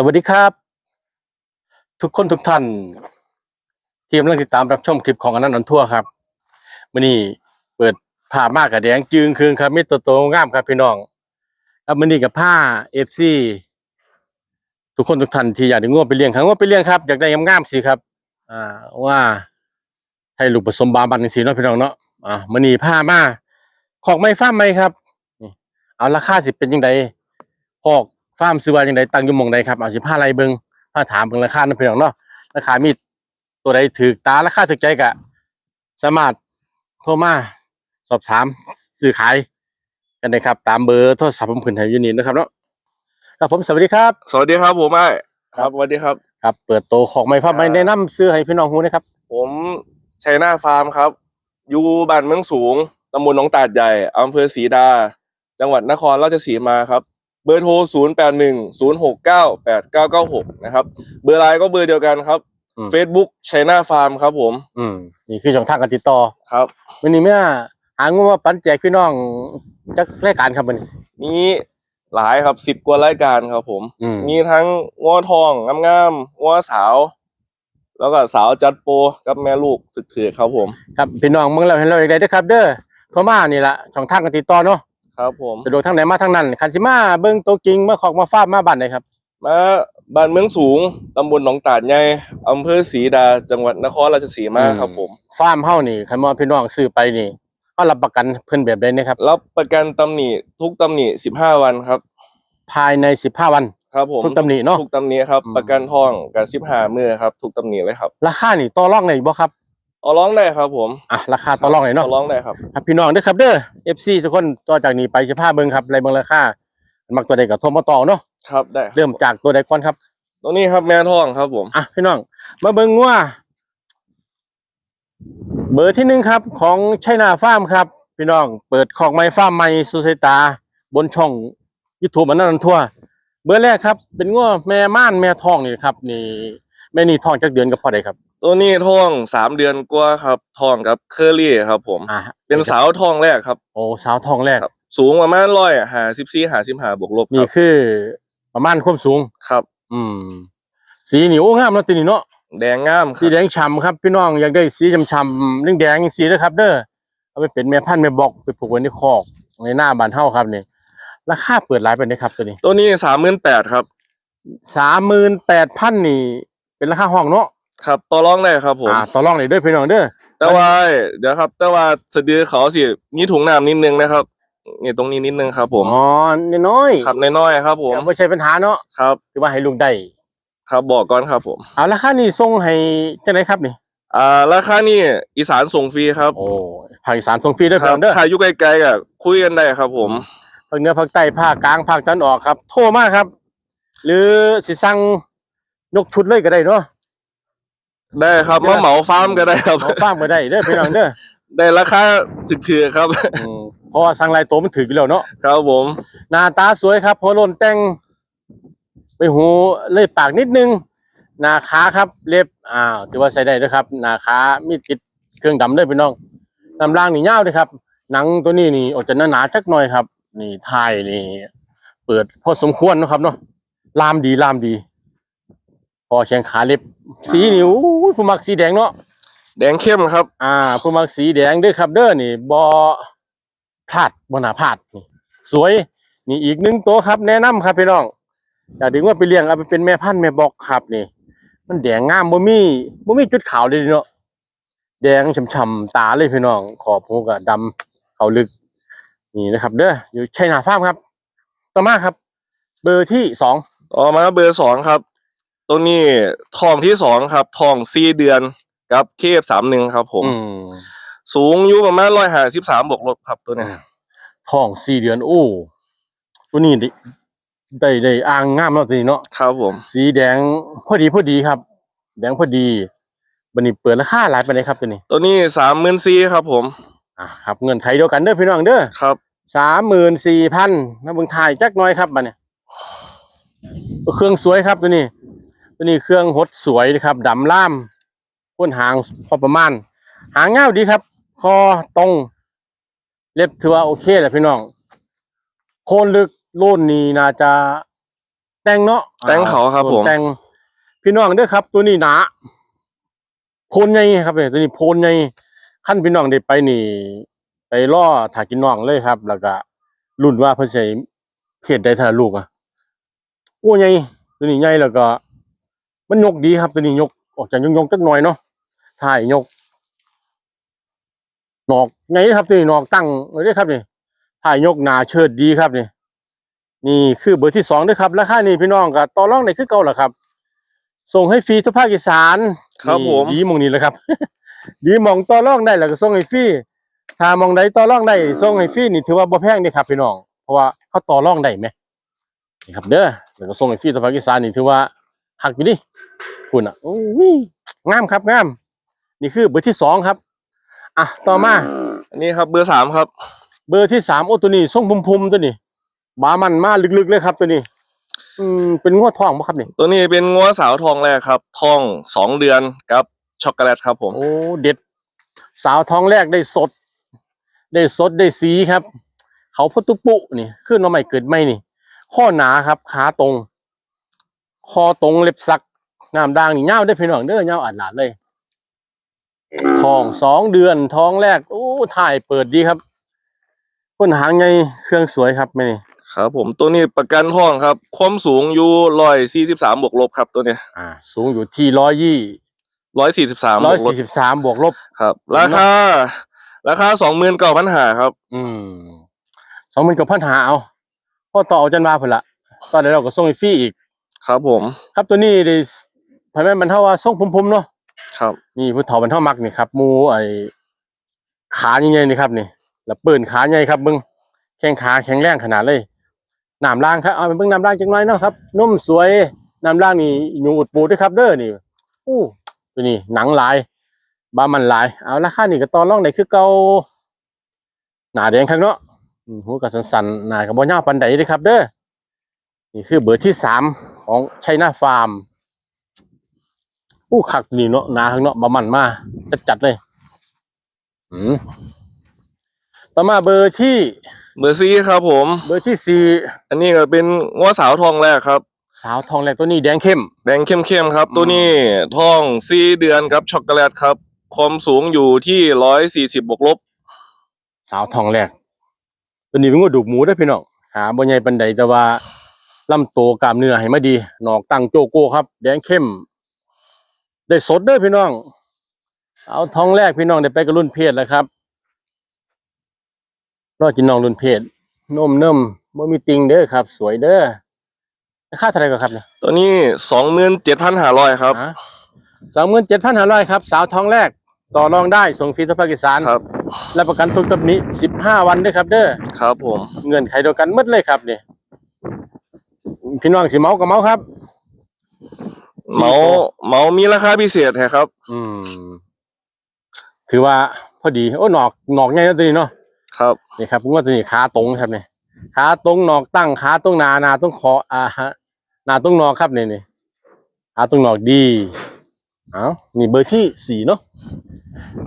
สวัสดีครับ ทุกคนทุกท่าน ที่กำลังติดตามรับชมคลิปของอนันต์อันทั่วครับมื่อนี้เปิดผ้ามากกับแดงจึงคืนครับมีตัวโตงามครับพี่น้องแล้วมื่อนี้กับผ้าเอฟซีทุกคนทุกท่านที่อยากได้ง่วไปเลี้ยงครับง่วไปเลี้ยงครับอยากได้งามๆสิครับอ่าว่าให้ลูกผสมบาบันสีเนาะพี่น้องเนาะอ่ามื่อนี้ผ้ามาของไม่ฟ้าร์มไหมครับเอาราคาสิเป็นยังไงพอก ฟาร์มซื้อว่ายังไงตั้งอยู่หมองใดครับเอาสิผ้าอะไรเบิงผ้าถามเบิ่งราคาเนาะพี่น้องเนาะราคามีตัวใดถือตาราคาถูกใจกะ สามารถโทรมาสอบถามซื้อขายกันได้ครับ ตามเบอร์โทรศัพท์ผมขึ้นให้อยู่นี่นะครับเนาะครับผมสวัสดีครับ สวัสดีครับผมไอ้ครับสวัสดีครับ ครับ เปิดโตวของไม่ฟ้าร์มไม่แนะนำซื้อให้พี่น้องฮู้นะครับ ผมชัยนาฟาร์มครับ อยู่บ้านเมืองสูงตำบลหนองตาดใหญ่อำเภอศรีดา จังหวัดนครราชสีมาครับ เบอร์โทร 0 8 1 0 6 9 8 9 9 6 นะครับ เบอร์ไลน์ก็เบอร์เดียวกันครับ อืม Facebook ชัยนาฟาร์มครับผม อืมนี่คือช่องทางการติดต่อครับ วันนี้แม่หาเงินมาปันแจกพี่น้องจักรายการครับวันนี้มีหลายครับสิบกว่ารายการครับผม อืมมีทั้งงัวทองงามๆงัวสาว แล้วก็สาวจัดโปรกับแม่ลูกสุดเถื่อครับผม ครับพี่น้องเมืองเราเห็นเราอีกได้เด้อครับ เด้อโทรมานี่ละช่องทางการติดต่อเนาะ ครับผมสะดวกทางไหนมาทางนั้นคันสิมาเบิ่งตัวจริงมาขอกมาฟาดมาบ้านไหนครับ มาบ้านเมืองสูงตำบลหนองตาดใหญ่อำเภอศรีดา จังหวัดนครราชสีมาครับผม ฟาร์มเฮานี่คันว่าพี่น้องซื้อไปนี่ก็รับประกันเพิ่นแบบใดนะครับ รับประกันตำหนิทุกตำหนิสิบห้าวันครับ ภายใน 15 วัน ครับผมทุกตำหนิเนาะ ทุกตำหนิครับ อืม ประกันทองกับสิบห้ามือครับทุกตำหนิเลยครับ ราคานี่ต่อรองได้บ่ครับ เอาร้องได้ครับผมอะราคาต่อรองได้เนาะเอาร้องได้ครับ ครับพี่น้องเด้อครับเด้อ FC ทุกคนต่อจากนี้ไปสิพาเบิ่งครับรายเบิ่งราคามักตัวใดก็โทรมาต่อเนาะครับได้ครับเริ่มจากตัวใดก่อนครับ ตรงนี้ครับแม่ทองครับผมอะพี่น้อง มาเบิ่งงัวเบอร์ที่หนึ่งครับ ของชัยนาฟาร์มครับ พี่น้องเปิดของไม้ฟาร์มใหม่สุสายตา บนช่องยูทูบอันนั้นทั่ว เบอร์แรกครับ เป็นงัวแม่ม่านแม่ทองนี่ครับ นี่แม่นี่ทองจักเดือนก็พอได้ครับ ตัวนี้ทองสามเดือนกว่าครับทองกับเคอรี่ครับ ผม อะเป็นสาวทองแรกครับ โอ้สาวทองแรกครับ สูงประมาณร้อยหาสิบสี่หาสิบหาบวกลบคนี่รับคือ ประมาณความสูง ครับ อืม สีนี่โอ้งามแล้วตีนี่เนาะ แดงงามคสีรับแดงฉ่ำครับพี่น้องอยากได้สีฉ่ำๆเรื่องแดงๆสีนะครับ เด้อเอาไปเป็นแม่พันธุ์แม่บอกไปผูกไว้ในคอกในหน้าบ้านเฮาครับนี่ราคาเปิดหลายไปนะครับตัวนี้ตัวนี้สามหมื่นแปดครับ สามหมื่นแปดพันนี่ เป็นราคาห้องเนาะ ครับต่อรองได้ครับผมอ่าต่อรองเลยเด้อพี่น้องเด้อแต่ว่าเดี๋ยวครับ แต่ว่าสะดือเขาสิมีถุงน้ำนิดนึงนะครับนี่ตรงนี้นิดนึงครับ ผมอ๋อน้อยครับน้อยๆครับ ผมแต่ไม่ใช่ปัญหาเนาะครับถือว่าให้ลุงได้ครับบอกก่อนครับผมเอาราคานี่ส่งให้จังไดครับนี่อ่าราคานี่อีสานส่งฟรีครับโอ้ภาคอีสานส่งฟรีเด้อคพี่รัน้องเด้อใครอยู่ไกลๆอะคุยกันได้ครับ ผมภาคเหนือภาคใต้ภาคกลางภาคตะวันออกครับ โทรมาครับ หรือสิสั่งยกชุดเลยก็ได้เนาะ ได้ครับมาเหมาฟาร์มก็ได้ครับ เอาฟังมาได้เด้อพี่น้องเด้อได้ราคาถึกๆครับ อืมเพราะว่าสั่งลายตัวมันถือกี่แล้วเนาะครับผม หน้าตาสวยครับหัวโลนแต่งไปหูเลยปากนิดนึงหน้าขาครับเล็บอ้าวถือว่าใส่ได้เด้วยครับหน้าขามีติดเครื่องดำเด้อพี่น้องลำล่างนี่ยาวเลยครับ หนังตัวนี้นี่ออกจะหนาๆจักหน่อยครับ นี่ทายนี่ เปิดพอสมควรเนาะครับเนาะลามดีลามดี พอแขงขาเล็บ สีนี่อู้ยผู้มักสีแดงเนาะแดงเข้มครับ อ่าผู้มักสีแดงเด้อครับ เด้อนี่บอพลาดบน่าพลาดนี่สวยนี่อีกหนึ่งตัวครับ แนะนำครับพี่น้องอยากดึงว่าไปเลี้ยงเอาไปเป็นแม่พันธุ์แม่บอกครับนี่ มันแดงงามบ่มีบ่มีจุดขาวเลยเนาะแดงฉ่ำๆตาเลยพี่น้อง ขอบหูก็ดำเขาลึก นี่นะครับ เด้ออยู่ชัยนาฟาร์มครับ ต่อมาครับ เบอร์ที่สองต่อมาเบอร์สองครับ ตัวนี้ทองที่สองครับทองสี่เดือนกับเคฟสามหนึ่งครับ ผม อืมสูงอยู่ประมาณร้อยห้าสิบสามบวกลบครับตัวเนี้ยท้องสี่เดือนโอ้ตัวนี้ได้ได้ได้อ่างงามแล้วตัวนี้เนาะครับผม สีแดงพอดีพอดีครับ แดงพอดีบันนี้เปิดราคาหลายไปเลยครับตัวนี้ ตัวนี้สามหมื่นสี่ครับ ผมอะครับเงินไขเดียวกันเด้อพี่น้องเด้อครับ สามหมื่นสี่พันนะเบิ่งถ่ายจักหน้อยครับบัดนี้เครื่องสวยครับตัวนี้ ตัวนี้เครื่องหดสวยนะครับดำล่ามพ้นหางพอประมาณ หางเงาวดีครับ คอตรงเล็บถือว่าโอเคแหละพี่น้อง โคนลึกโล่นนี้น่าจะแต่งเนาะแต่งเขาครับโลนผมแต่งพี่น้องเด้อครับ ตัวนี้หนาโพนใหญ่ครับเนี่ยตัวนี้โพนใหญ่ขั้นพี่น้องได้ไปนี่ ไปล่อถ่ายกินน้องเลยครับ แล้วก็รุ่นว่าเพิ่นใส่เพศใดเท่าลูกอะโอ้ใหญ่ตัวนี้ใหญ่แล้วก็ มันยกดีครับตัวนี้ยกออกจากยงยงๆจักหน่อยเนาะถ่ายยกหนอกไงครับตัวนี้หนอกตั้งไว้ด้วยครับนี่ถ่ายยกหนาเชิดดีครับนี่นี่คือเบอร์ที่สองด้วยครับราคานี่พี่น้องก็ต่อรองได้คือเก่าแหละครับ ส่งให้ฟรีทุกภาคอีสานครับนี่ผมดีหมองนี้แหละครับ ดีหมองต่อรองได้แล้วก็ส่งให้ฟรีถ้ามองใดต่อรองได้ส่งให้ฟรีนี่ถือว่าบ่แพงเด้ครับพี่น้องเพราะว่าเขาต่อรองได้ไหมนี่ครับเด้อแล้วก็ส่งให้ฟรีทุกภาคอีสานนี่ถือว่าหักอยู่ดิ คุณอะโอ้ยงามครับงาม นี่คือเบอร์ที่สองครับ อะต่อมา อันนี้ครับเบอร์สามครับ เบอร์ที่สามโอ้ตัวนี้ทรงพุ่มๆตัวนี้บามันมาลึกๆเลยครับ ตัวนี้ อืมเป็นงวดทองปะครับนี่ตัวนี้เป็นงัวสาวทองแรกครับทองสองเดือนกับช็อกโกแลตครับผมโอ้เด็ด สาวทองแรกได้สด ได้สดได้สีครับ เขาพุตุปุนี่ขึ้นมาใหม่เกิดไม่นี่ ข้อหนาครับ ขาตรง คอตรงเล็บสัก น้ำด่างนี่เง่าได้อพี่น้องเด้อเง่าอัดหนาดเลยทองสองเดือนท้องแรกโอ้ถ่ายเปิดดีครับพ้นหางไงเครื่องสวยครับแม่นี่ครับผมตัวนี้ประกันห้องครับ ความสูงอยู่ร้อยสี่สิบสามบวกลบครับตัวเนี้ยอ่า สูงอยู่ที่ร้อยยี่ร้อยสี่สิบสามบร้อวยกลบสี่สิบสามบวกลบครับ ราคา ราคาสองหมื่นเก้าพันหาครับ อืมสองหมื่นกับพันหาเอาพ่อต่อเอาจันมาเพิ่นละตอนนี้เราก็ส่งให้ฟรีอีก ครับผม ครับตัวนี้ได้ ภายแม่นบรรเทาว่าส่งพุ่มๆเนาะครับนี่ผู้เฒ่าบรรเทามักนี่ครับหมูไอ้ขาใหญ่ๆนี่ครับนี่แล้วปืนขาใหญ่ครับเบิ่งแข้งขาแข็งแรงขนาดเลยน้ำล่างครับเอาไปเบิ่งน้ำล่างจังหน่อยเนาะครับนุ่มสวยน้ำล่างนี่ยุงอุดปูด้วยครับเด้อนี่อู้ตัวนี้หนังลายบามันลาย เอาราคานี่ก็ต่อรองได้คือเก่าหน้าแดงข้างเนาะอืมหูก็สันๆหน้าก็บ่ยาวปานใดเด้อครับ เด้อนี่คือเบอร์ที่สามของชัยนาฟาร์ม อู้คักนี่เนาะหนาข้างเนาะบะมันมาจัดจัดๆเลยอืมต่อมาเบอร์ที่ เบอร์ซีครับผม เบอร์ที่สี่อันนี้ก็เป็นงัวสาวทองแรกครับ สาวทองแรกตัวนี้แดงเข้ม แดงเข้มๆครับอืมตัวนี้ทองสี่เดือนครับช็อกโกแลตครับ ความสูงอยู่ที่ร้อยสี่สิบบวกลบ สาวทองแรก ตัวนี้เป็นงูดูกหมูได้อพี่น้องขาบ่ใหญ่ปานใดแต่ว่าลำตัวกล้ามเนื้อให้มาดี หนอกตั้งโจโก้ครับ แดงเข้ม ได้สดเด้อพี่น้อง เอาทองแรกพี่น้องได้ไปกับรุ่นเพศแล้วครับรอกินน้องรุ่นเพศนมเนิ่มบ่มีติงเด้อครับ สวยเด้อราคาเท่าไหร่ก็ครับเนี่ยตัวนี้สองหมื่นเจ็ดพันห้าร้อยครับสองหมื่นเจ็ดพันห้าร้อยครับ สาวทองแรกต่อรองได้ส่งฟรีทั่วภาคอีสานครับและประกันทุกตับนี้สิบห้าวันด้วยครับ เด้อครับ ผมเงื่อนไขเดียวกันหมดเลยครับนี่พี่น้องสิเมากับเมาครับ เมาเมามีราคาพิเศษแท้ครับ อืม คือว่าพอดีโอ้หนอกหนอกไงนะตัวนี้เนาะครับนี่ครับผมว่าตัวนี้ขาตรงครับนี่ขาตรงหนอกตั้งขาตรงหนาหนาตรงคออ่าฮะหนาตรงหนอกครับนี่นี่ขาตรงหนอกดีเอานี่เบอร์ที่สี่เนาะ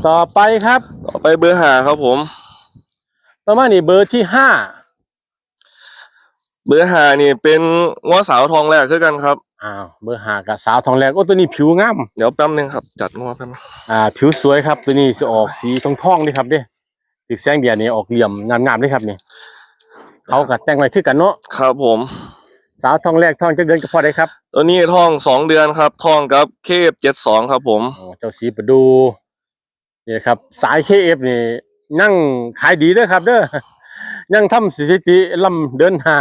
ต่อไปครับ ต่อไปเบอร์หาครับผม ต่อมานี่เบอร์ที่ห้าเบอร์หานี่เป็นงัวสาวทองแรกคือกันครับ อ้าวเบอร์ห้ากับสาวทองแรกโอ้ตัวนี้ผิวงามเดี๋ยวแป๊บนึงครับ จัดงัวแป๊บนึงอ่า ผิวสวยครับ ตัวนี้จะออกสีทองทองๆนี่ครับเด้ติดแสงเดียนี่ออกเหลี่ยมงามๆเลยครับนี่เขากับแต่งไว้คือกันเนาะครับผม สาวทองแรกทองจะเดือนก็พอได้ครับ ตัวนี้ทองสองเดือนครับทองกับเคฟเจ็ดสองครับผมอ๋อเจ้าสีประดูนี่ครับ สายเคเอฟนี่นั่งขายดีเด้อครับ เด้อยังทำสถิติลำเดินหา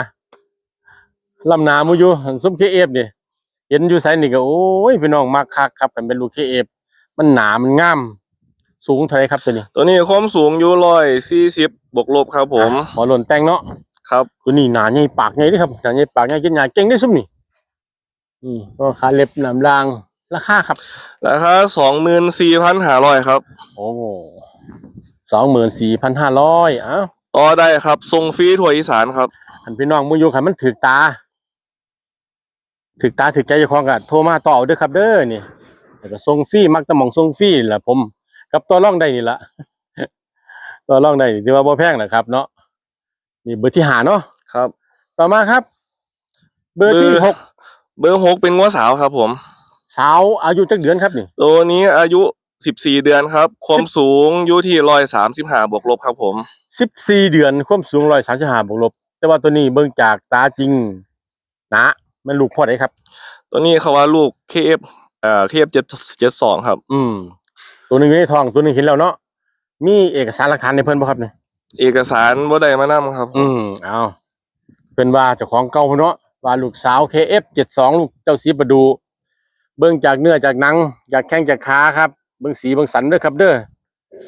ลำหนามูอยู่ซุ้มเคเอฟนี่ เห็นอยู่ไสนี่ก็โอ้ยพี่น้องมักคักครับกันเป็นลูกเคเอฟมันหนามันงามสูงเท่าไหรครับตัวนี้ ตัวนี้ความสูงอยู่ร้อยสี่สิบบวกลบครับ ผมอะหมอหล่นแต่งเนาะครับตัวนี้หนาใหญ่ปากใหญ่เด้อครับหนาใหญ่ปากใหญ่กินหนาเก่งได้อซุ่มนี่นี่ก็ขาเล็บหนามรางราคาครับราคาสองหมื่นสี่พันห้าร้อยครับ โอ้สองหมื่นสี่พันห้าร้อยอ้าวต่อได้ครับส่งฟรีทั่วอีสานครับอันพี่น้องมุยูขันมันถึกตา ถึกตาถึกใจเจ้าของก็โทรมาต่อเอาเด้อครับเด้อนี่แล้วก็ส่งฟรีมักแตะมองส่งฟรีแหละผม กับตัวร่องได้นี่ละตัวร่องได้นี่ถือว่าบ่แพงนะครับ เนาะนี่เบอร์ที่หาเนาะครับ ต่อมาครับ เบอร์ที่เบอร์ หกเบอร์หกเป็นงัวสาวครับผม สาวอายุจักเดือนครับนี่ตัวนี้อายุสิบสี่เดือนครับ ความสูงอยู่ที่ร้อยสามสิบห้าบวกลบครับผม สิบสี่เดือนความสูงร้อยสามสิบห้าบวกลบ แต่ว่าตัวนี้เบิ่งจากตาจริงหนะ มันลูกพ่อได้ครับ ตัวนี้เขาว่าลูก KF เอ่อ KF เจ็ดเจ็ดสองครับ อืม ตัวหนึงอยู่ในท้องตัวหนึงเห็นแล้วเนาะมีเอกสารหลักฐานในเพิ่นบ่ครับเนี่ยเอกสารบ่ได้มานำครับ อืมเอาเพิ่นว่าเจ้าของเก่าพุ่นเนาะว่าลูกสาว KF72 ลูกเจ้าสีประดู เบิ่งจากเนื้อจากหนังจากแข้งจากขาครับ เบิ่งสีเบิ่งสันเด้อครับ เด้อ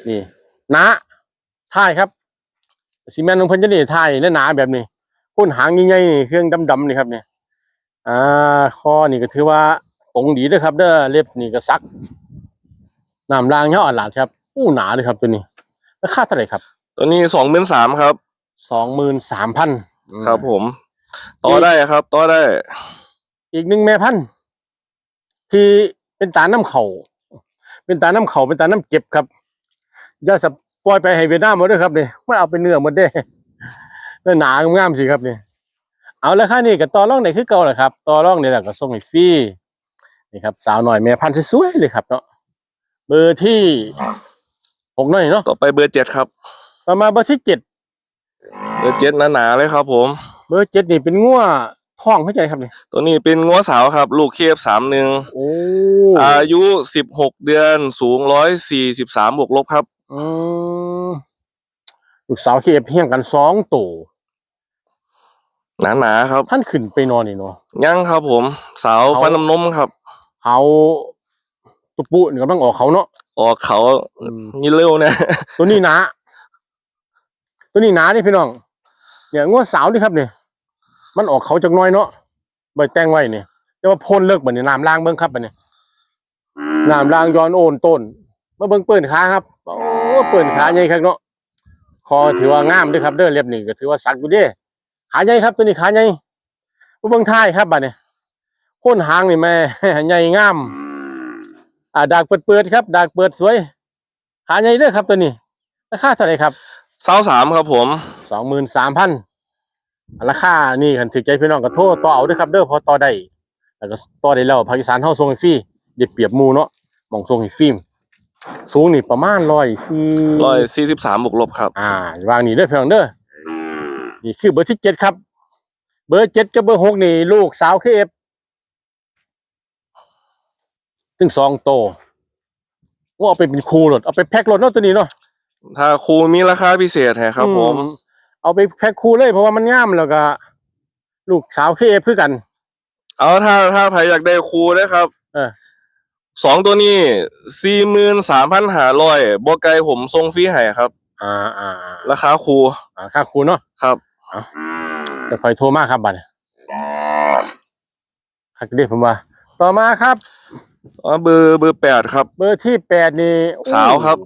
นี่หนาท่ายครับซีเมนต์ของเพิ่นจะนี่ท่ายหนาๆแบบนี้พ่นหางใหญ่ๆนี่เครื่องดำๆนี่ครับเนี่ย อ่าคอนี่ก็ถือว่าตรงดีเด้อครับ เด้อเล็บนี่ก็ซักน้ำลางเฮาอัดหลาดครับอู้หนาเลยครับตัวนี้ราคาเท่าไหร่ครับ ตัวนี้สองหมื่นสามครับสองหมื่นสามพันครับผม ต่อได้ครับต่อได้ อีกหนึ่งแม่พันธุ์ที่เป็นตาน้ำเขาเป็นตาน้ำเขาเป็นตาน้ำเจ็บครับอย่าสปล่อยไปให้เวียดนามหมดด้วยครับเนี่ยไม่เอาเป็นเนื้อหมดเด้แล้วหนางามๆสิครับเนี่ย เอาแล้วค่านี่กับต่อร่องไหนคือเก่าแหละครับต่อร่องนี่แหละก็ส่งให้ฟรีนี่ครับ สาวหน่อยแม่พันธุ์สวยๆเลยครับเนาะเบอร์ที่หกหน่อยเนาะต่อไปเบอร์เจ็ดครับประมาณเบอร์ที่เจ็ดเบอร์เจ็ดหนาๆเลยครับผม เบอร์เจ็ดนี่เป็นงัวท้องเข้าใจครับเนี่ยตัวนี้เป็นงัวสาวครับ ลูก KF สามหนึ่งโอ้อายุสิบหกเดือนสูงร้อยสี่สิบสามบวกลบครับอืมลูกสาวเคเพียงกันสองตัว หนาๆครับ ท่านขึ้นไปนอนนี่เนาะยังครับผมสาวเขาฟันน้ำนมครับเขาตุปุนี่กำลังออกเขาเนาะออกเขาอืมนี่เร็วนะตัวนี้หนาตัวนี้หนานี่พี่น้อง เนี่ยงวดสาวนี่ครับเนี่ยมันออกเขาจากหน้อยเนาะใบแต่งไว้เนี่ยแต่ว่าพ่นเลิกเหมือนน้ำล้างเบิ้งครับบัดเนี่ยน้ำล้างย้อนโอนต้นมาเบิ้งเปิ่นขาครับโอ้เปิ่นขาใหญ่ครับเนาะคอถือว่างามด้วยครับเด้อเรียบนี่ก็ถือว่าสักอยู่เด้ ขาใหญ่ครับตัวนี้ขาใหญ่มาเบิ้งท้ายครับบัดเนี่ยโค่นหางนี่แม่ใหญ่งาม อ่าดากเปิดเปิดๆครับ ดากเปิดสวย ขาใหญ่เด้อครับตัวนี้ราคาเท่าไหร่ครับสาวสามครับผมสองหมื่นสามพันราคานี่คันถือใจพี่น้องก็โทษต่อเอาเด้วยครับเด้อพอต่อได้แล้วก็ต่อได้แล้วภาคอีสานเฮาส่งให้ฟรีเด็ดเปรียบหมู่เนาะหมองส่งให้ฟรีสูงนี่ประมาณร้อยสี่ร้อยสี่สิบสามบวกลบครับ อ่าวางนี่เด้อพี่น้องเด้อ นี่คือเบอร์ที่เจ็ดครับ เบอร์เจ็ดกับเบอร์หกนี่ลูกสาวเคเอฟถึงสองโตว่าเอาไปเป็นครูรถเอาไปแพ็ครถเนาะตัวนี้เนาะถ้าครูมีราคาพิเศษให้ครับ ผมอืเอาไปแพ็คคู่เลย เพราะว่ามันงามแล้วก็ ลูกสาวเคเอฟคือกัน เอาถ้าถ้าใครอยากได้ครูนะครับเออ สองตัวนี้สี่หมื่นสามพันห้าร้อยบวกไกลผมส่งฟรีให้ครับ อ่าอ่าอ่าราคาครูอ่าค่าครูเนาะครับ จะคอยโทรมาครับบัดนี้ครับเรียกผมว่า ต่อมาครับ อ๋อเบอร์เบอร์แปดครับ เบอร์ที่แปดนี่โอ้สาวครับ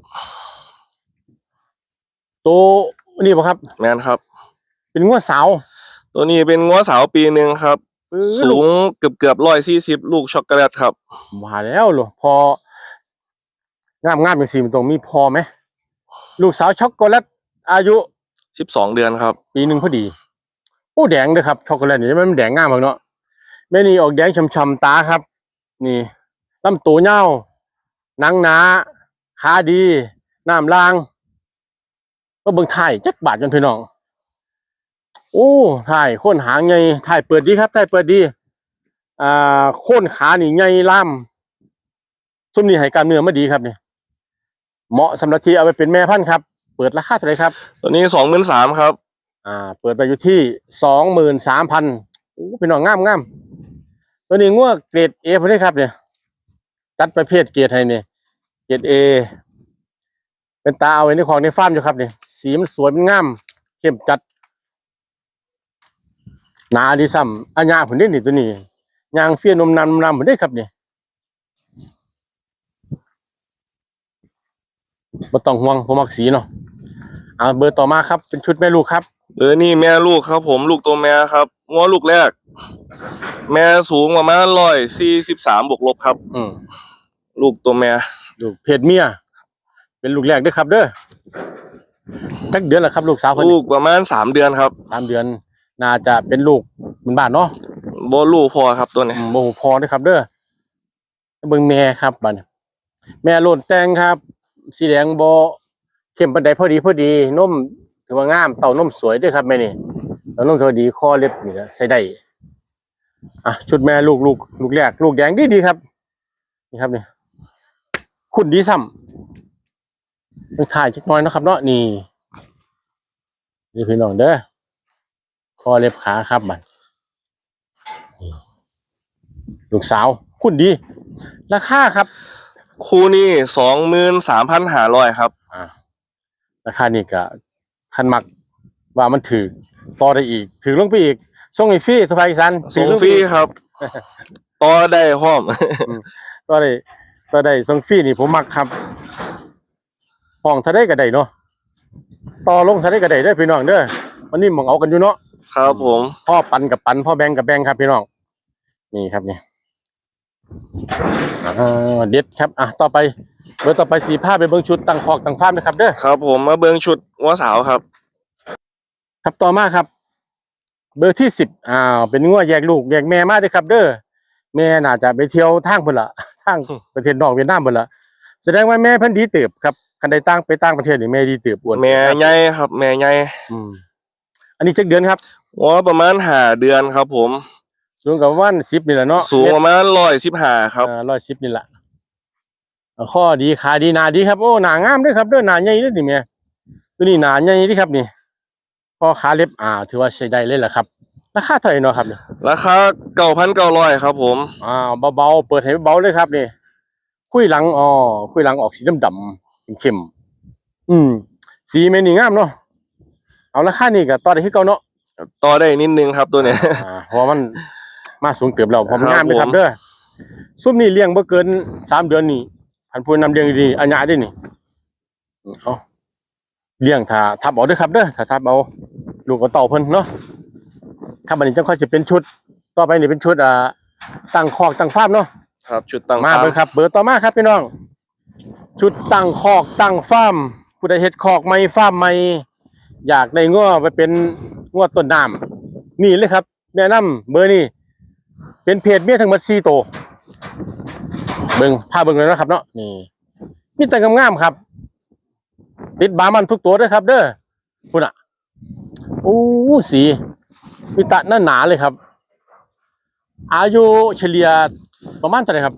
ตัวนี่ป่ะครับ แมนครับ เป็นงวดสาว ตัวนี้เป็นงัวสาวปีหนึ่งครับเออสูงเกือบเกือบร้อยสี่สิบลูกช็อกโกแลตครับ มาแล้วเหรอพองามงามเป็นสีมันตรงมีพอไหมลูกสาวช็อกโกแลตอายุ สิบสองเดือนครับ ปีหนึ่งพอดี โอ้แดงเลยครับช็อกโกแลตนี่มันแดงงามมากเนาะแม่นี่ออกแดงช่ำๆตาครับ นี่ลำตัวเน่าวหนังหนาขาดีน้ำล่างก็เบิ่งถ่ายจักบาทกันพี่น้อง โอ้ถ่ายโค่นหางไงถ่ายเปิดดีครับถ่ายเปิดดีอ่าโค่นขานี่ไงล่ำซุ้มนี่ให้การเนื้อมาดีครับเนี่ยเหมาะสำหรับที่เอาไปเป็นแม่พันธุ์ครับ เปิดราคาเท่าไหร่ครับ ตัวนี้สองหมื่นสามครับ อ่า เปิดไปอยู่ที่สองหมื่นสามพันโอ้เป็นน้องงามงามตัวนี้งัวเกรดเอพอดีครับเนี่ยจัดประเภทเกรดให้เนี่ยเกรดเอเป็นตาเอาไว้ในของในฟาร์มอยู่ครับเนี่ยสีมันสวยมันงามเข้มจัดหนาดีซ้ำอัญญาผลได้นี่ตัวนี้ยางเฟียนมนำนำผลได้ครับเนี่ย บ่ต้องห่วงผมมักสีเนาะเอาเบอร์ต่อมาครับ เป็นชุดแม่ลูกครับ เออนี่แม่ลูกครับ ผมลูกตัวแม่ครับงัวลูกแรก แม่สูงประมาณร้อยสี่สิบสามบวกลบครับ อืมลูกตัวแม่ลูกเพศเมีย เป็นลูกแรกเด้วยครับ เด้อจักเดือนละครับ ลูกสาวคนลูนี้กประมาณสามเดือนครับสามเดือน น่าจะเป็นลูกเหมือนบ้านเนาะบ่รู้พอครับตัวนี้อืมโอ้โหพอเด้อครับ เด้อเบิ่งแม่ครับบัดนี้แม่โลนแตงครับ สีแดงโบเข้มปานใดพอดีพอดีนมถือว่างามเต้านมสวยด้วยครับแม่นี่เต้านมถือว่าดีคอเล็บนี่ก็ใส่ได้อะชุดแม่ลูกลูกลูกแรกลูกแดงดีดีครับนี่ครับนี่คุณดีซ้ำไปถ่ายจักน่อยนะครับ เนาะนี่นี่พี่น้องเด้อคอเล็บขาครับบันลูกสาวคุณดี ราคาครับ คู่นี้23,500ครับ อ่าราคานี่ก็คันมักว่ามันถือต่อได้อีก ถือลงไปอีกส่งให้ฟรีสบายอีสันส่งถือลฟรีไปอีกครับ ต่อได้พร้อมต่อได้ต่อได้ส่งฟรีนี่ผมมักครับห้องเท่าได้ก็ได้เนาะต่อลงเท่าได้ก็ได้เด้อพี่น้องเด้อวันนี้หมองเอากันอยู่เนาะครับผมพ่อปันกับปันพ่อแบงกับแบงครับพี่น้องนี่ครับนี่ อ่าเด็ดครับอะต่อไปเบอร์ต่อไปสีผ้าไปเบิ่งชุดตั้งคอกตั้งฟาร์มนะครับเด้อครับผมมาเบิ่งชุดงัวสาวครับ ครับต่อมาครับ เบอร์ที่สิบอ้าวเป็นงัวแยกลูกแยกแม่มาเด้วยครับ เด้อแม่น่าจะไปเที่ยวทางพุ่นละทางประเทศนอกเวียดนามพุ่นละแสดงว่าแม่เพิ่นดีเติบครับคันใดตั้งไปต่างประเทศนี่แม่ดีเติบอ้วนแม่ใหญ่ครับ แม่ใหญ่อืมอันนี้จักเดือนครับงัวประมาณห้าเดือนครับผม สูงกับประมาณสิบนี่แหละเนาะสูงประมาณ115ครับร้อยสิบนี่แหละเอ่อข้อดีขาดีหนาดีครับโอ้หนางามด้วยครับเด้อหนาใหญ่เด้อนี่แม่ตัวนี้หนาใหญ่เดีครับนี่พอขาเล็บอ่า ถือว่าใช้ได้เลยแหละครับราคาเท่าไหร่เนาะครับนี่ราคา9,900ครับ ผมอ่าเบาๆเปิดให้เบาเลยครับนี่คุยหลังอ๋อคุยหลังออกสีดำๆเข้มๆอืม สีเมนี่งามเนาะเอาราคานี่ก็ต่อได้คือเก่าเนาะต่อได้นิดนึงครับตัวเนี้ยอ่าเพราะมัน มาสูงเติบแล้วเพอมันครับงามเลยครับผมเด้อซุ่มนี่เลี้ยงบ่เกินสามเดือนนี่พันพูนนำเลี้ยงดีๆอัญญาได้นี่เอาเลี้ยงถ้าทับเอาเด้อครับเด้อถ้าทับเอาลูกก็เต่าเพิ่นเนาะครับอันนี้จังค่อยจะเป็นชุด ต่อไปนี่เป็นชุดอ่าตั้งคอกตั้งฟาร์มเนาะครับ ชุดต่างมาๆเบอร์ครับ เบอร์ต่อมาครับพี่น้อง ชุดตั้งคอกตั้งฟาร์มผู้ใดเฮ็ดคอกใหม่ฟาร์มใหม่อยากได้งัวไปเป็นงัวต้นน้ำนี่เลยครับ แนะนำเบอร์นี้ เป็นเพจเมียทั้งหมด4ตัวเบิ่งพาเบิ่งเลยนะครับเนาะนี่มีแต่งามๆครับ ติดบามันทุกตัวเด้วยครับ เด้อคุณอะโอ้สีมีตะหน้าหนาเลยครับ อายุเฉลี่ยประมาณเท่าไหร่ครับ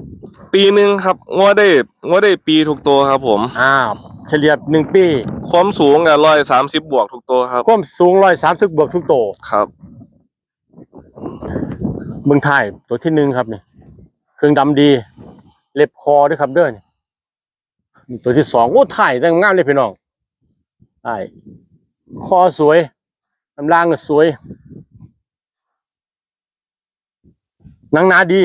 ปีหนึ่งครับงัวได้งัวได้ปีทุกตัวครับผมอ่าเฉลี่ยหนึ่งปี ความสูงอะ130บวกทุกตัวครับความสูงร้อยสามสิบบวกทุกโตวครับ เมืองไทยตัวที่หนึ่งครับนี่เครื่องดำดี เล็บคอด้วยครับเด้อนี่ตัวที่สองโอ้ถ่ายแต่งงามเลยพี่น้องใช่คอสวยลำล่างก็สวยนังนาดี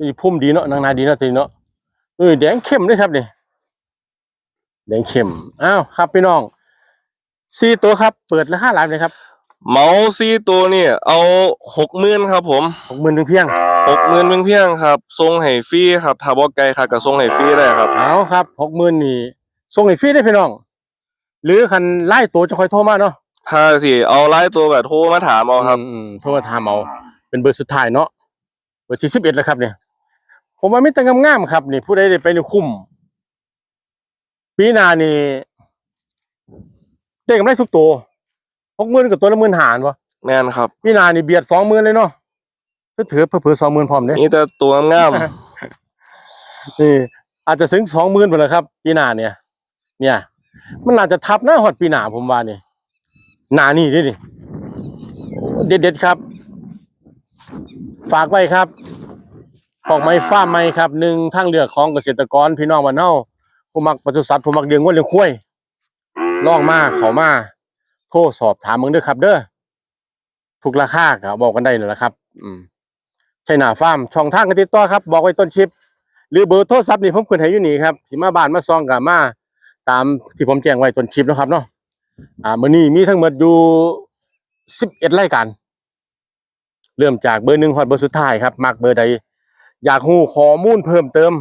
นี่พุ่มดีเนาะนังนาดีเนาะตีเนาะเออแดงเข้มด้วยครับนี่แดงเข้มอ้าวครับพี่น้องสี่ตัวครับ เปิดราคาหลายเลยครับ เมาส์ซีตัวนี่เอา60,000ครับผมหกหมื่นเพียง60,000เพียงเพียงๆครับส่งให้ฟรีครับถ้าบ่ไกลค่ะก็ส่งให้ฟรีได้ครับเอาครับหกหมื่นนี่ส่งให้ฟรีได้พี่น้อง หรือคันไล่ตัวจะคอยโทรมาเนาะถ้าสิเอาหลายตัวก็โทรมาถามเอาครับอืมๆโทรมาถามเอาเป็นเบอร์สุดท้ายเนาะเบอร์ที่สิบเอ็ดแล้วครับเนี่ยผมว่าไม่แต่งามๆครับ นี่ผู้ใดได้ไปนี่คุ้มปีหน้านี่ได้กำไรทุกตัว หกหมื่นกับตัวละหมื่นหารวะแม่นครับปีหน้านี่เบียดสองหมื่นเลยเนาะก็ถือเผื่อสองหมื่นพร้อมเนี่ยมีแต่ตัวงามนี่อาจจะถึงสองหมื่นไปเลยครับปีหน้าเนี่ย เนี่ย มันอาจจะทับหน้าหอดปีหน้าผมว่านี่หน้านี่ดิดิเด็ดเด็ดๆครับ ฝากไว้ครับของไม้ฟ้าร์มไม้ครับหนึ่งทางเลือกของเกษตรกรพี่น้องบ้านเฮาผู้มักปศุสัตว์ผู้มักเลี้ยงวัวเลี้ยงควายลองมาเขามาโทรสอบถามมึงเด้อครับ เด้อถูกราคาก็บอกกันได้เลยละครับ อืมใช่หน้าฟาร์มช่องทางการติดต่อครับ บอกไว้ต้นคลิป หรือเบอร์โทรศัพท์นี่ผมขึ้นให้อยู่นี่ครับที่มาบ้านมาซองกับมา ตามที่ผมแจ้งไว้ต้นคลิปนะครับเนาะอ่ามื้อนี้มีทั้งหมดอยู่11รายการเริ่มจากเบอร์หนึ่งฮอดเบอร์สุดท้ายครับมักเบอร์ใด อยากฮู้ข้อมูลเพิ่มเติม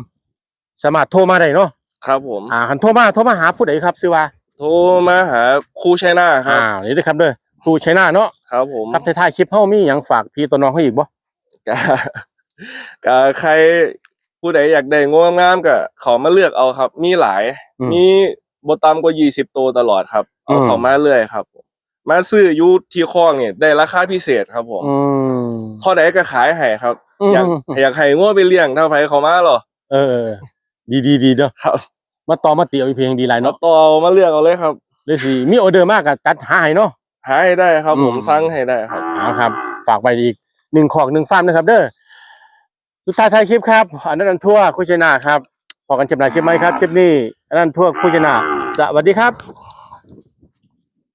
สามารถโทรมาได้เนาะครับผมอ่าคันโทรมาโทรมาหาผู้ใดครับชื่อว่า โทรมาหาครูชัยนาครับ อ่านี่เด้อครับเด้อครูชัยนาเนาะครับผมครับท้ายๆคลิปเฮามีหยังฝากพี่ตัวน้องเขาอีกบ่กะกะใครผู้ใดอยากได้งวงามก็เขามาเลือกเอาครับ มีหลาย อืม มีบ่ต่ำกว่ายี่สิบตัวตลอดครับ เอาอืม เขามาเรื่อยครับผมมาซื้ออยู่ที่คลองเนี่ยได้ราคาพิเศษครับผมอืมข้อใดก็ขายให้ครับอืมอยากอยากให้งัวไปเลี้ยงถ้าไผเขามาหรอ เออ ดีดีดีเนาะครับ มาต่อมาตีเอาอีกเพลงดีหลายเอาเนาะต่อมาเลือกเอาเลยครับเลยสิมีออเดอร์มากกับจัดหาให้เนาะหาให้ได้ครับผมอืมสั่งให้ได้ครับเอาครับ ฝากไปอีกหนึ่งขอกหนึ่งฟาร์มนะครับ เด้อสุดท้ายท้ายคลิปครับอันนั้นทั่วคุชนาครับพอกันเจ็บหนาคลิปไหมครับคลิปนี้อันนั้นทั่วคุชนาสวัสดีครับ